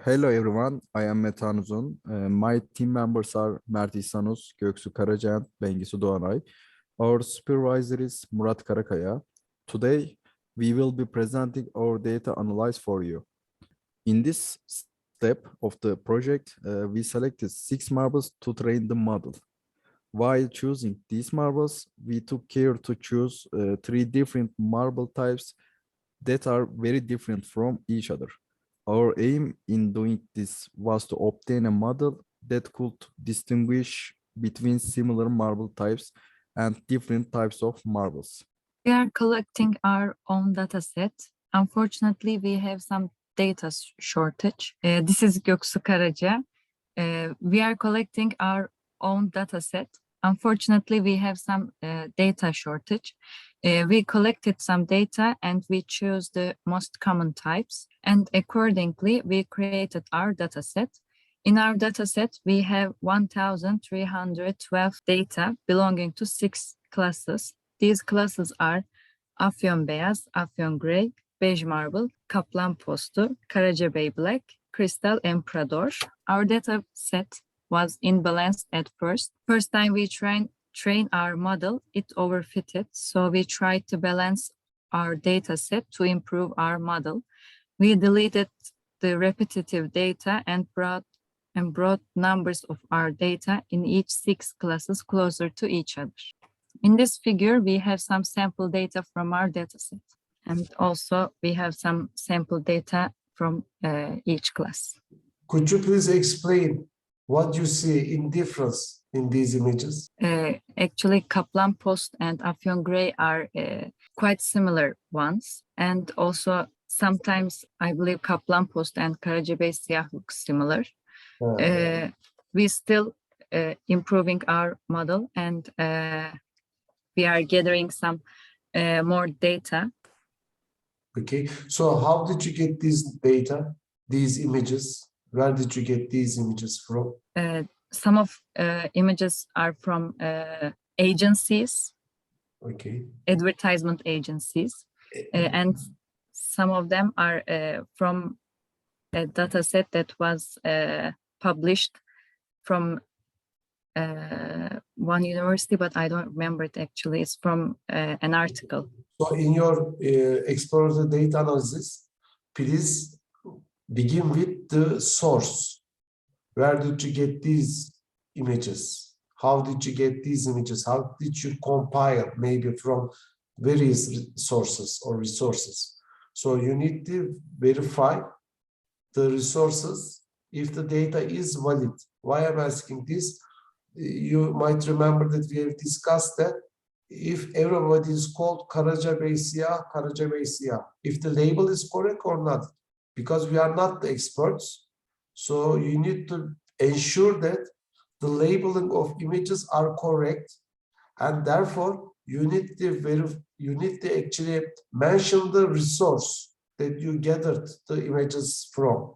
Hello everyone, I am Metan Uzun. Uh, my team members are Mert İhsanuz, Göksu Karaca, and Bengisu Doğanay. Our supervisor is Murat Karakaya. Today, we will be presenting our data analyze for you. In this step of the project, uh, we selected six marbles to train the model. While choosing these marbles, we took care to choose uh, three different marble types that are very different from each other. Our aim in doing this was to obtain a model that could distinguish between similar marble types and different types of marbles. We are collecting our own data set. Unfortunately, we have some data shortage. Uh, this is Göksu Karaca. Uh, we are collecting our own data set. Unfortunately, we have some uh, data shortage. Uh, we collected some data and we chose the most common types. And accordingly, we created our dataset. In our dataset, we have 1,312 data belonging to six classes. These classes are Afyon Beyaz, Afyon Grey, Beige Marble, Kaplan Postu, Karacabey Black, Crystal Emperador. Our data set was imbalanced at first. First time we train, train our model, it overfitted. So we tried to balance our data set to improve our model. We deleted the repetitive data and brought and brought numbers of our data in each six classes closer to each other. In this figure, we have some sample data from our dataset. And also we have some sample data from uh, each class. Could you please explain what you see in difference in these images? Uh, actually, Kaplan Post and Afyon Grey are uh, quite similar ones. And also sometimes I believe Kaplan Post and Karacabey Siyah look similar. Uh, uh, we still uh, improving our model and uh, we are gathering some uh, more data. Okay, so how did you get these data, these images? Where did you get these images from? Some of uh, images are from uh, agencies, Okay, advertisement agencies, uh, and some of them are uh, from a data set that was uh, published from uh, one university, but I don't remember it actually. It's from uh, an article. so in your uh, explore the data analysis, please begin with the source. Where did you get these images? How did you get these images? How did you compile maybe from various sources or resources? So you need to verify the resources if the data is valid. Why I'm asking this? You might remember that we have discussed that if everybody is called Karacabey Siyah, Karacabey Siyah, if the label is correct or not, because we are not the experts. So you need to ensure that the labeling of images are correct. And therefore, you need to verify, you need to actually mention the resource that you gathered the images from.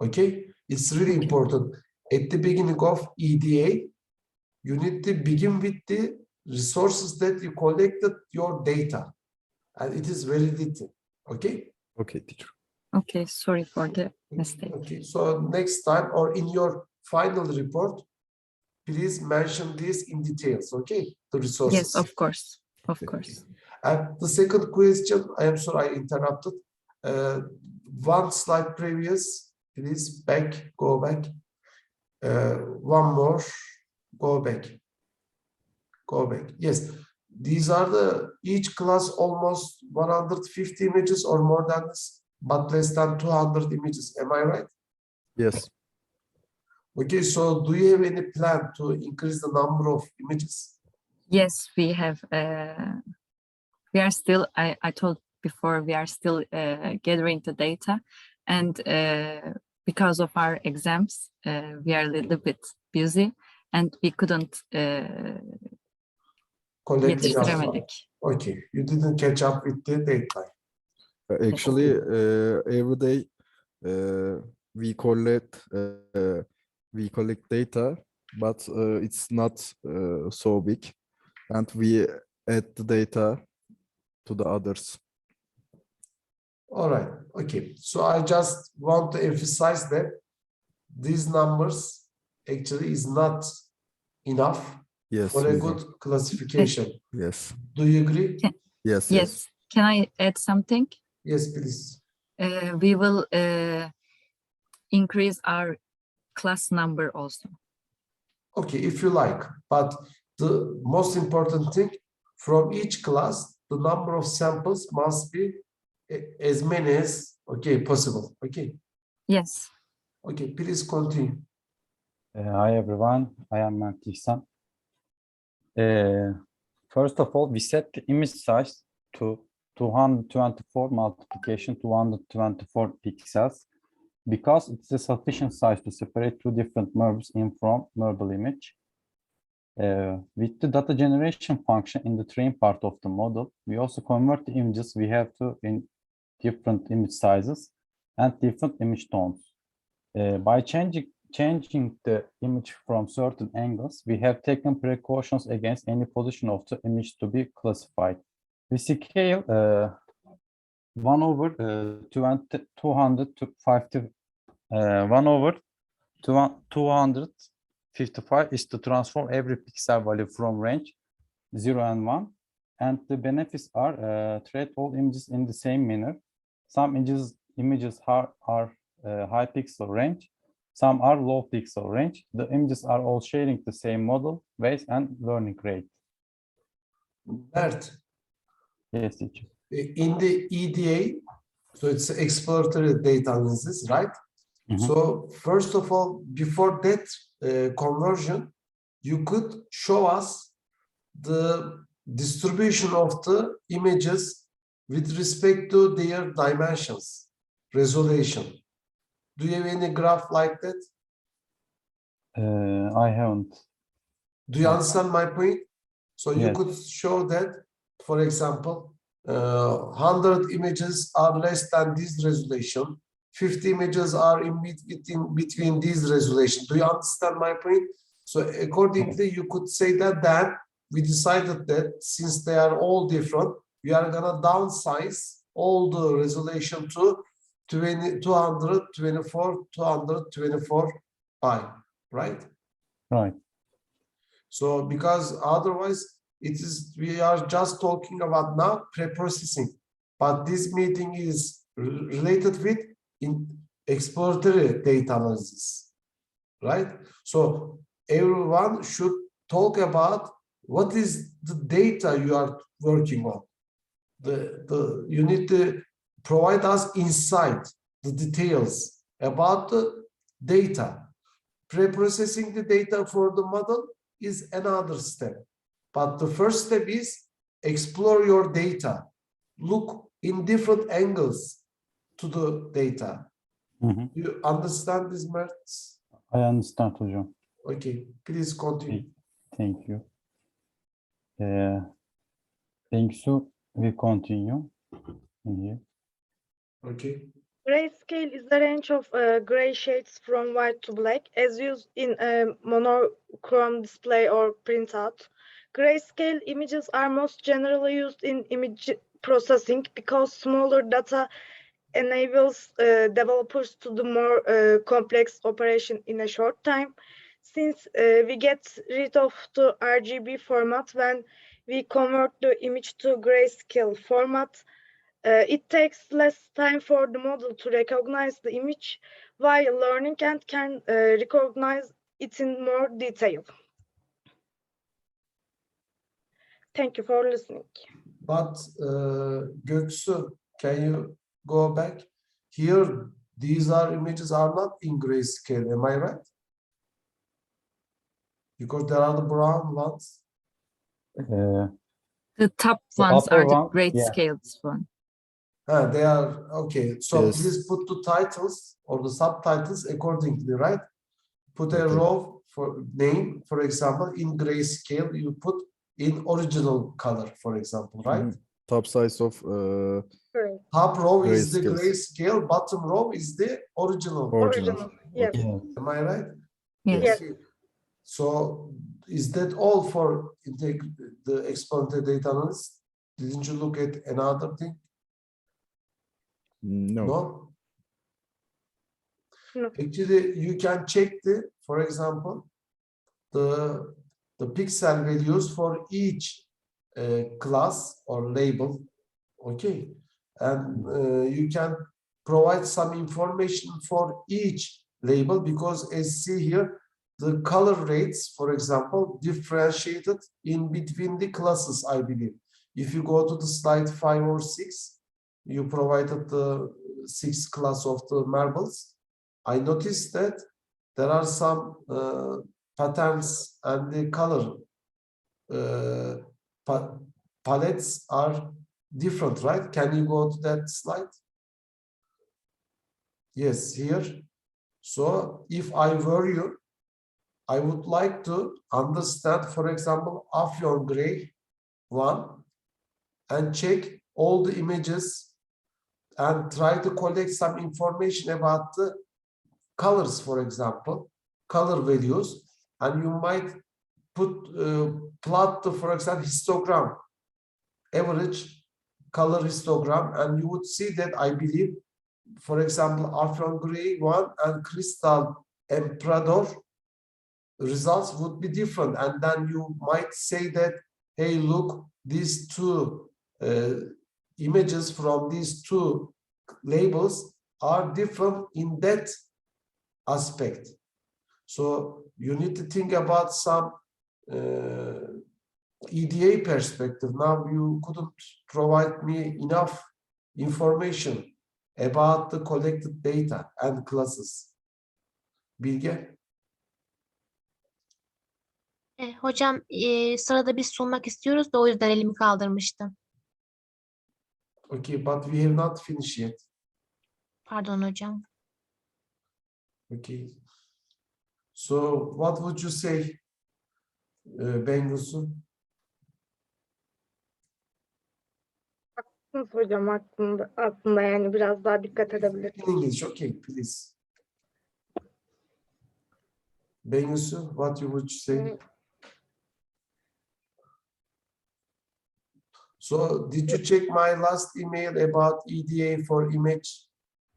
Okay, it's really important. At the beginning of EDA, you need to begin with the resources that you collected your data. And it is very detailed. Okay. Okay, teacher. Okay, sorry for the mistake. Okay, so next time or in your final report, please mention this in details, okay? The resources. Yes, of course, of Okay. course. And the second question, I am sorry I interrupted. Uh, one slide previous, please back, go back. Uh, one more, go back. Go back. Yes, these are the each class almost 150 images or more than this, but less than 200 images. Am I right? Yes. Okay, so do you have any plan to increase the number of images? Yes, we have, uh, we are still, I, I told before, we are still uh, gathering the data. And uh, because of our exams, uh, we are a little bit busy and we couldn't uh, Collect enough. yetiştiremedik. Okay, you didn't catch up with the deadline. Uh, Actually, uh, every day uh, we collect uh, we collect data, but uh, it's not uh, so big, and we add the data to the others. All right, okay. So I just want to emphasize that these numbers actually is not enough Yes. for a we- good classification. Yes. Do you agree? Yes. Yes. Can I add something? Yes, please. Uh, we will uh, increase our class number also. Okay, if you like, but the most important thing from each class, the number of samples must be as many as okay possible. Okay, Yes. okay, please continue. Uh, hi everyone, I am Mert İhsan. Uh, first of all, we set the image size to 224 multiplication 224 pixels because it's a sufficient size to separate two different MERBs in from MERBL image. Uh, with the data generation function in the train part of the model, we also convert the images we have to in different image sizes and different image tones. Uh, by changing changing the image from certain angles, we have taken precautions against any position of the image to be classified. We scale uh, 1 over uh, 20, 200 to 50, uh, 1 over 200 255 is to transform every pixel value from range 0 and 1. And the benefits are uh, treat all images in the same manner. Some images, images are, are uh, high pixel range, some are low pixel range. The images are all sharing the same model, base, and learning rate. Mert, Yes, teacher. in the EDA, so it's exploratory data analysis, right? Mhm. So first of all, before that uh, conversion, you could show us the distribution of the images with respect to their dimensions, resolution. Do you have any graph like that? Uh, I haven't. Do you understand my point? So you Yes. could show that, for example, uh, 100 images are less than this resolution, 50 images are in between, between these resolution. Do you understand my point? So accordingly, you could say that then we decided that since they are all different, we are gonna downsize all the resolution to 20, 224, 224 pi, right? Right. So because otherwise it is, we are just talking about now pre-processing. But this meeting is related with in exploratory data analysis. Right? So everyone should talk about what is the data you are working on. The, the, you need to provide us insight, the details about the data. Pre-processing the data for the model is another step. But the first step is explore your data. Look in different angles to the data. Mhm. You understand this, Mert? I understand, hocam. Okay, please continue. Thank you. Uh, thank you. We continue in here. Okay, Grayscale is the range of uh, gray shades from white to black as used in a monochrome display or printout. Grayscale images are most generally used in image processing because smaller data enables uh, developers to do more uh, complex operation in a short time. Since uh, we get rid of the RGB format when we convert the image to grayscale format, uh, it takes less time for the model to recognize the image while learning and can uh, recognize it in more detail. Thank you for listening. but uh, Göksu, can you go back? Here, these are images are not in grayscale, am I right? Because there are the brown ones. Uh, The top The ones are the one, great yeah. scales one. Ah, they are, okay, so Yes. please put the titles or the subtitles accordingly, right? Put a Okay. row for name, for example, in grayscale, you put in original color, for example, right? Mhm. Top size of uh, Top row is the Grayscale. grayscale, bottom row is the original. original. Original. Yes. yeah. Am I right? Yes. Yes. So is that all for integ- the exponential data analysis? Didn't you look at another thing? No. No? No. Actually, you can check the, for example, the, the pixel values for each uh, class or label, okay? And uh, you can provide some information for each label because as see here, the color rates, for example, differentiated in between the classes, I believe. If you go to the slide five or six, you provided the six class of the marbles. I noticed that there are some uh, patterns and the color uh, pa- palettes are different, right? Can you go to that slide? Yes, here. So if I were you, I would like to understand, for example, Afyon Gray one and check all the images and try to collect some information about the colors, for example, color values, and you might put uh, plot the, for example, histogram, average color histogram, and you would see that I believe, for example, Afron Gray one and Crystal Emperador results would be different, and then you might say that, hey, look, these two uh, images from these two labels are different in that aspect. So you need to think about some uh, EDA perspective. Now you couldn't provide me enough information about the collected data and classes. Bilge? E, hocam e, sırada biz sunmak istiyoruz da o yüzden elimi kaldırmıştım. Okay, but we have not finished yet. Pardon hocam. Okay. So what would you say, uh, Bengusu? Haklısınız hocam aslında, aslında yani biraz daha dikkat edebilir. In English, okay, please. Bengusu, what you would say? So did you check my last email about EDA for image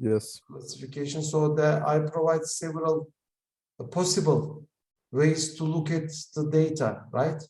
Yes. classification? So that I provide several possible ways to look at the data, right?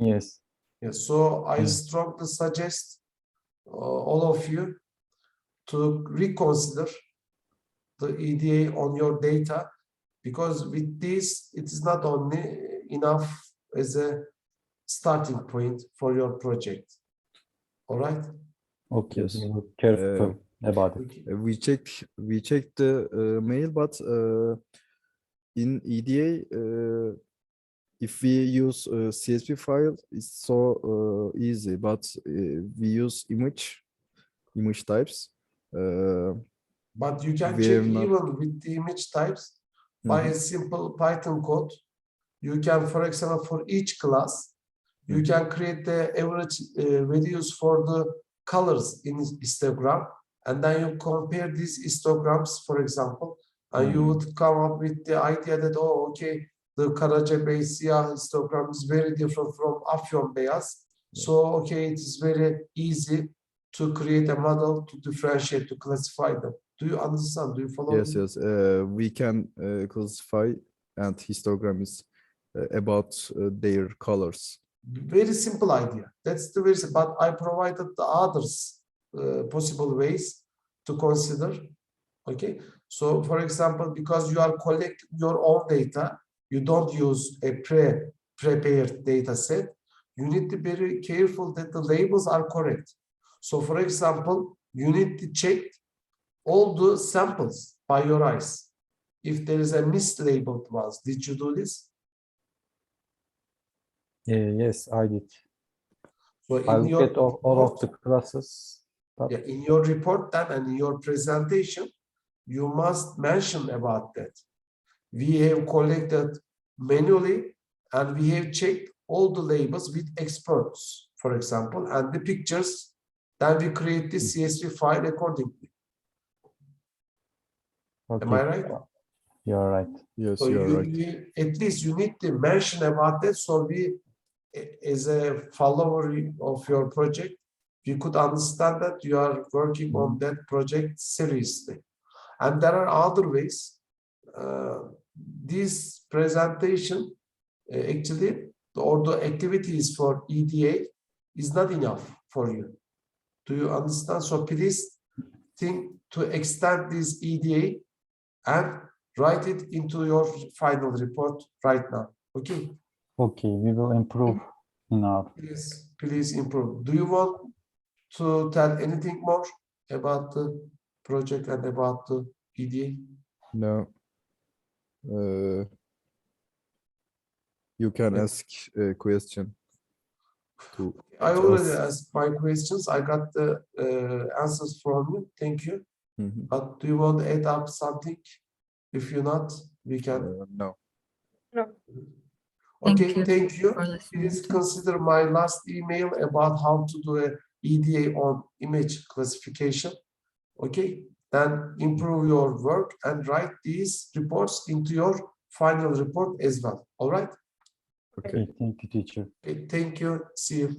Yes. Yes, so I Mm. strongly suggest uh, all of you to reconsider the EDA on your data because with this, it is not only enough as a starting point for your project. All right? Okay. Yes. we were Careful about it. We checked we checked the uh, mail, but uh, in EDA, uh, if we use uh, CSV file, it's so uh, easy. But uh, we use image image types. Uh, But you can check not- even with the image types by mhm, a simple Python code. You can, for example, for each class, you can create the average uh, values for the colors in histogram, and then you compare these histograms, for example, and you would come up with the idea that, oh, okay, the Karacabey siyah histogram is very different from Afyon beyaz. So, okay, it is very easy to create a model to differentiate, to classify them. Do you understand? Do you follow? yes, me? yes. Uh, we can uh, classify and histogram is uh, about uh, their colors. very simple idea. That's the very, but I provided the others uh, possible ways to consider. Okay, so for example, because you are collecting your own data, you don't use a pre prepared data set. You need to be very careful that the labels are correct. So for example, you need to check all the samples by your eyes. If there is a mislabeled ones, did you do this? Uh, yes, I did. So I your get all, all of the classes. But- Yeah, in your report then and in your presentation, you must mention about that. We have collected manually and we have checked all the labels with experts, for example, and the pictures. Then we create the hmm. CSV file accordingly. Am I right? You're right. Yes, So you're you, right. you- at least you need to mention about that, so we, as a follower of your project, we could understand that you are working on that project seriously. And there are other ways. Uh, this presentation uh, actually, or the activities for EDA is not enough for you. Do you understand? So please think to extend this EDA and write it into your final report right now. Okay, Okay, we will improve in our please, please improve. Do you want to tell anything more about the project and about the EDA? No. Uh, you can Yeah. ask a question to I already Just- asked my questions. I got the uh, answers from you. Thank you. Mhm. But do you want to add up something? If you're not, we can. Uh, no. No. Thank Okay, you thank you. Please consider my last email about how to do a EDA on image classification. Okay, then improve your work and write these reports into your final report as well. All right? Okay. Okay, thank you, teacher. Okay, thank you. See you.